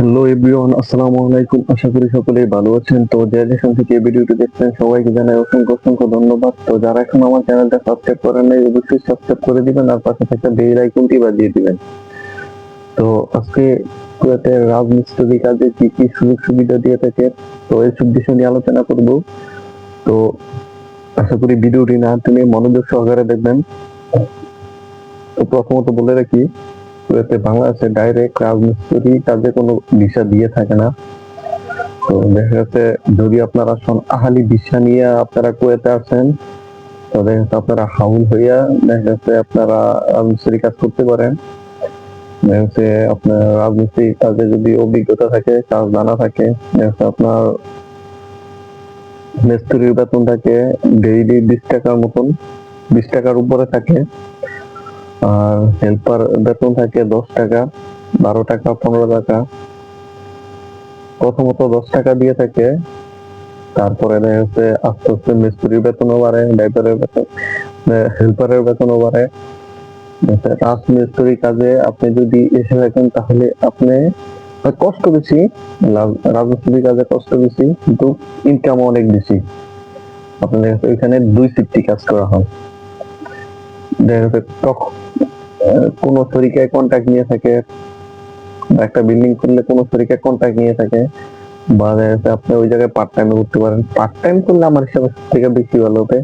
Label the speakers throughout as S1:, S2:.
S1: Hello everyone, আসসালামু আলাইকুম। আশা করি সকলেই ভালো আছেন। তো যে যেখান থেকে এই ভিডিওটি দেখছেন, সবাইকে জানাই অসংখ্য অসংখ্য ধন্যবাদ। তো যারা এখন আমার চ্যানেলটা সাবস্ক্রাইব করেন নাই, অবশ্যই সাবস্ক্রাইব করে দিবেন আর পাশে থাকা বেল আইকনটি বাজিয়ে দিবেন। তো আজকে কুয়েতের রাজমিস্ত্রি কাজে কি কি সুযোগ সুবিধা দিয়ে থাকে, তো এই সব বিষয় নিয়ে আলোচনা করব। তো আশা করি ভিডিওটি না তুমি মনোযোগ সহকারে দেখবেন। তো প্রথমত বলে রাখি কুয়েতে বাংলাদেশে ডাইরেক্ট রাজমিস্ত্রি কাজে কোনো ভিসা দিয়ে থাকে না। তো দেখা যাচ্ছে যদি আপনারা আহালি ভিসা নিয়ে আপনারা কুয়েতে আছেন তো দেখা যাচ্ছে আপনারা হাউল হইয়া দেখা যাচ্ছে আপনারা রাজমিস্ত্রি কাজ করতে পারেন। দেখা আপনার রাজমিস্ত্রি কাজে যদি অভিজ্ঞতা থাকে, কাজ জানা থাকে, দেখা আপনার মিস্ত্রির বেতন থাকে ডেইলি বিশ টাকার মতন, বিশ টাকার উপরে থাকে। আর হেল্পার বেতন থাকে দশ টাকা, বারো টাকা, পনেরো টাকা। প্রথমত দশ টাকা দিয়ে থাকে, তারপরে দেখা যাচ্ছে আস্তে আস্তে মিস্ত্রির বেতনও বাড়ে ড্রাইভারের বেতন হেল্পারের বেতনও বাড়ে। রাজমিস্ত্রি কাজে আপনি যদি এসে থাকেন, তাহলে আপনি কষ্ট বেশি, লাভ- রাজমিস্ত্রি কাজে কষ্ট বেশি, কিন্তু ইনকাম অনেক বেশি। আপনার দেখা ওইখানে দুই শিফটি কাজ করা হয়। দেখা তখন আহ, তরিকায় কন্ট্যাক্ট নিয়ে থাকে একটা বিল্ডিং করলে কোনো তরিকায় কন্ট্যাক্ট নিয়ে থাকে বা দেখা যাচ্ছে আপনি ওই জায়গায় পার্ট টাইমে করতে পারেন। পার্ট টাইম করলে আমার হিসাবে সব থেকে বেশি ভালো হবে।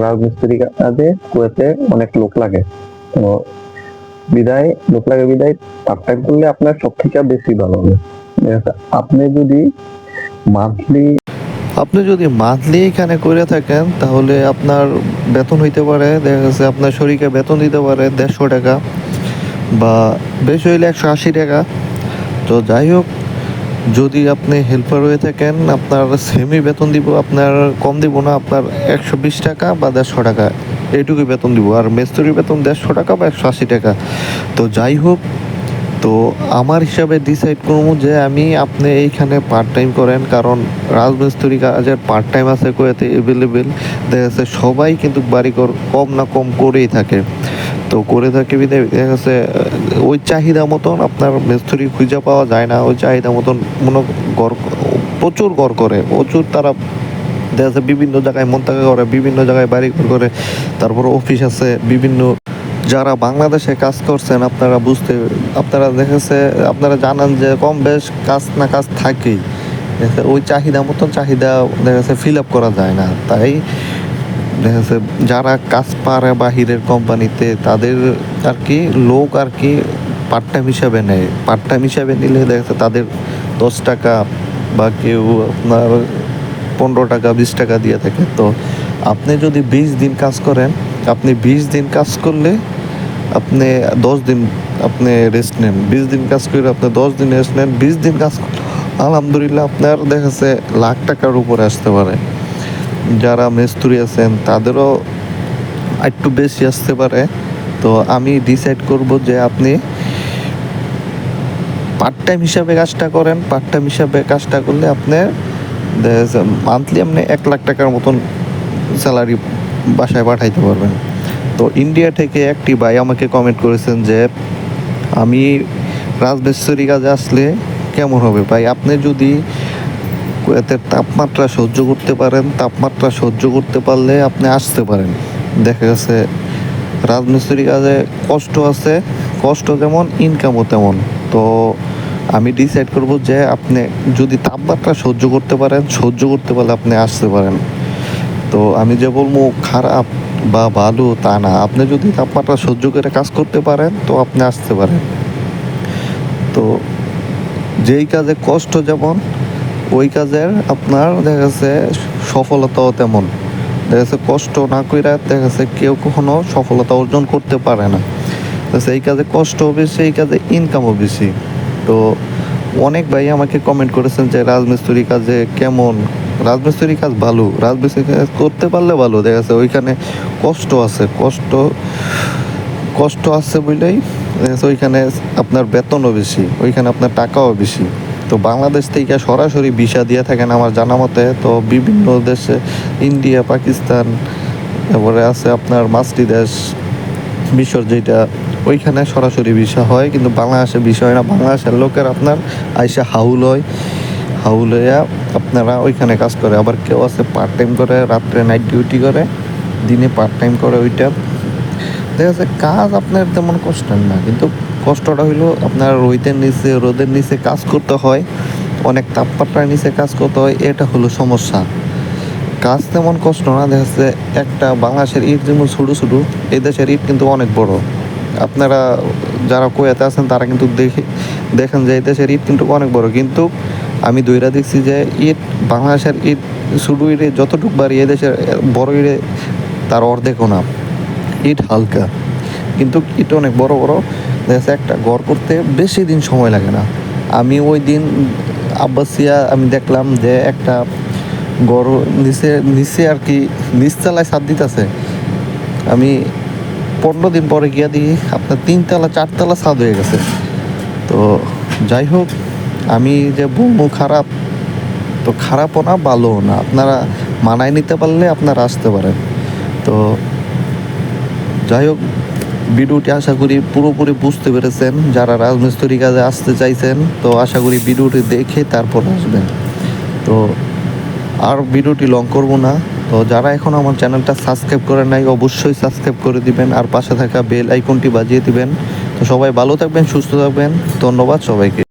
S1: রাজমিস্ত্রি কাজে কুয়েতে অনেক লোক লাগে। তো বিদায় লোক লাগে বিদায় পার্ট টাইম করলে আপনার সব থেকে বেশি ভালো হবে। আপনি যদি মান্থলি
S2: আপনি যদি মান্থলি এখানে করে থাকেন, তাহলে আপনার বেতন হইতে পারে, দেখা যাচ্ছে আপনার শরীরকে বেতন দিতে পারে দেড়শো টাকা বা বেশি হইলে একশো আশি টাকা। তো যাই হোক, যদি আপনি হেল্পার হয়ে থাকেন, আপনার সেমি বেতন দিব, আপনার কম দিব না, আপনার একশো বিশ টাকা বা দেড়শো টাকা। এইটুকুই বেতন দিব, আর মেস্তরির বেতন দেড়শো টাকা বা একশো আশি টাকা। তো যাই হোক তো আমার হিসাবে ডিসাইড করব যে আমি আপনি এইখানে পার্ট টাইম করেন, কারণ রাজমিস্ত্রি কাজের পার্ট টাইম আছে কোয়াতে অ্যাভেলেবেল দেখা যাচ্ছে সবাই কিন্তু বাড়ি ঘর কম না কম করেই থাকে। তো করে থাকে দেখা যাচ্ছে, ওই চাহিদা মতন আপনার মিস্ত্রি খুঁজে পাওয়া যায় না, ওই চাহিদা মতন মনে ঘর, প্রচুর ঘর করে, প্রচুর তারা দেখা যাচ্ছে বিভিন্ন জায়গায় মন্তাকা করে, বিভিন্ন জায়গায় বাড়ি করে, তারপর অফিস আছে, বিভিন্ন যারা বাংলাদেশে কাজ করছেন, আপনারা বুঝতে, আপনারা দেখেছে, আপনারা জানান যে কম বেশ কাজ না কাজ থাকেই। ওই চাহিদা মতন চাহিদা দেখা ফিল আপ করা যায় না। তাই দেখা যারা কাজ পারে বাহিরের কোম্পানিতে, তাদের আর কি লোক আর কি পার্ট টাইম হিসাবে নেয়। পার্ট টাইম হিসাবে নিলে দেখা তাদের দশ টাকা বা কেউ আপনার পনেরো টাকা, বিশ টাকা দিয়ে থাকে। তো আপনি যদি বিশ দিন কাজ করেন, আপনি বিশ দিন কাজ করলে আপনি দশ দিন আপনি রেস্ট নেন, বিশ দিন কাজ করে আপনি দশ দিন রেস্ট নেন, বিশ দিন কাজ আলহামদুলিল্লাহ আপনার দেখা যাচ্ছে লাখ টাকার উপরে আসতে পারে। যারা মিস্ত্রি আছেন, তাদেরও একটু বেশি আসতে পারে। তো আমি ডিসাইড করব যে আপনি পার্ট টাইম হিসাবে কাজটা করেন। পার্ট টাইম হিসাবে কাজটা করলে আপনি মান্থলি আপনি এক লাখ টাকার মতন স্যালারি বাসায় পাঠাইতে পারবেন। তো ইন্ডিয়া থেকে একটি ভাই আমাকে কমেন্ট করেছেন যে, আমি রাজমিস্ত্রি কাজে আসলে কেমন হবে? ভাই, আপনি যদি এতে তাপমাত্রা সহ্য করতে পারেন, তাপমাত্রা সহ্য করতে পারলে আপনি আসতে পারেন। দেখা গেছে রাজমিস্ত্রি কাজে কষ্ট আছে, কষ্ট যেমন ইনকামও তেমন। তো আমি ডিসাইড করব যে, আপনি যদি তাপমাত্রা সহ্য করতে পারেন, সহ্য করতে পারলে আপনি আসতে পারেন। তো আমি যে বলব, খারাপ বা ভালো তা না। আপনি যদি তাপমাত্রা সহ্য করে কাজ করতে পারেন, তো আপনি আসতে পারেন। তো যেই কাজে কষ্ট যেমন, ওই কাজের আপনার দেখা যাচ্ছে সফলতাও তেমন। দেখা যাচ্ছে কষ্ট না কইরা দেখা যাচ্ছে কেউ কখনো সফলতা অর্জন করতে পারে না। তো সেই কাজে কষ্টও বেশি এই কাজে ইনকামও বেশি। তো অনেক ভাই আমাকে কমেন্ট করেছেন যে রাজমিস্ত্রি কাজে কেমন রাজমিস্ত্রি কাজ ভালো রাজমিস্ত্রি কাজ করতে পারলে ভালো, দেখা যাচ্ছে ওইখানে কষ্ট আছে, কষ্ট কষ্ট আছে যাচ্ছে ওইখানে আপনার বেতনও বেশি, ওইখানে আপনার টাকাও বেশি। তো বাংলাদেশ থেকে সরাসরি ভিসা দিয়ে থাকেন আমার জানা মতে, তো বিভিন্ন দেশে, ইন্ডিয়া, পাকিস্তান, তারপরে আছে আপনার মাস্টি দেশ, মিশর যেটা, ওইখানে সরাসরি বিষয় হয়, কিন্তু বাংলাদেশের বিষয় না, বাংলাদেশের লোকের আপনার আইসা হাউল হয়। হাউল হইয়া আপনারা ওইখানে কাজ করে। আবার কেউ আছে পার্ট টাইম করে, রাত্রে নাইট ডিউটি করে, দিনে পার্ট টাইম করে ওইটা। দেখা যাচ্ছে কাজ আপনার তেমন কষ্টের না, কিন্তু কষ্টটা হইল আপনার রোদের নিচে রোদের নিচে কাজ করতে হয়, অনেক তাপমাত্রার নিচে কাজ করতে হয়, এটা হলো সমস্যা। কাজ তেমন কষ্ট না, দেখা যাচ্ছে একটা বাংলাদেশের ইট যেমন ছোটো ছোটো, এই দেশের ইট কিন্তু অনেক বড়। আপনারা যারা কোয়াতে আছেন, তারা কিন্তু দেখে দেখেন যে এই দেশের ইট কিন্তু অনেক বড়, কিন্তু আমি দইরা দেখছি যে ইট বাংলাদেশের ইট ছোটো ইটে যতটুকু বাড়ি দেশের বড় ইটে তার অর্ধেকও না। ইট হালকা। কিন্তু ইট অনেক বড় বড়। দেখা একটা গড় করতে বেশি দিন সময় লাগে না। আমি ওই দিন আব্বাসিয়া, আমি দেখলাম যে একটা গরু নিচে নিচে আর কি নিচতলায় ছাদ দিতেছে। আমি পনেরো দিন পরে গিয়া দিই আপনার তিনতলা, চারতলা ছাদ হয়ে গেছে। তো যাই হোক আমি যে বলব খারাপ, তো খারাপও না, ভালোও না। আপনারা মানায় নিতে পারলে আপনারা আসতে পারেন। তো যাই হোক, ভিডিওটি আশা করি পুরোপুরি বুঝতে পেরেছেন। যারা রাজমিস্ত্রি কাজে আসতে চাইছেন, তো আশা করি ভিডিওটি দেখে তারপর আসবেন। তো আর ভিডিওটি লং করব না। তো যারা এখন আমার চ্যানেলটা সাবস্ক্রাইব করে নাই, অবশ্যই সাবস্ক্রাইব করে দিবেন। আর পাশে থাকা বেল আইকনটি বাজিয়ে দিবেন। তো সবাই ভালো থাকবেন, সুস্থ থাকবেন। ধন্যবাদ সবাইকে।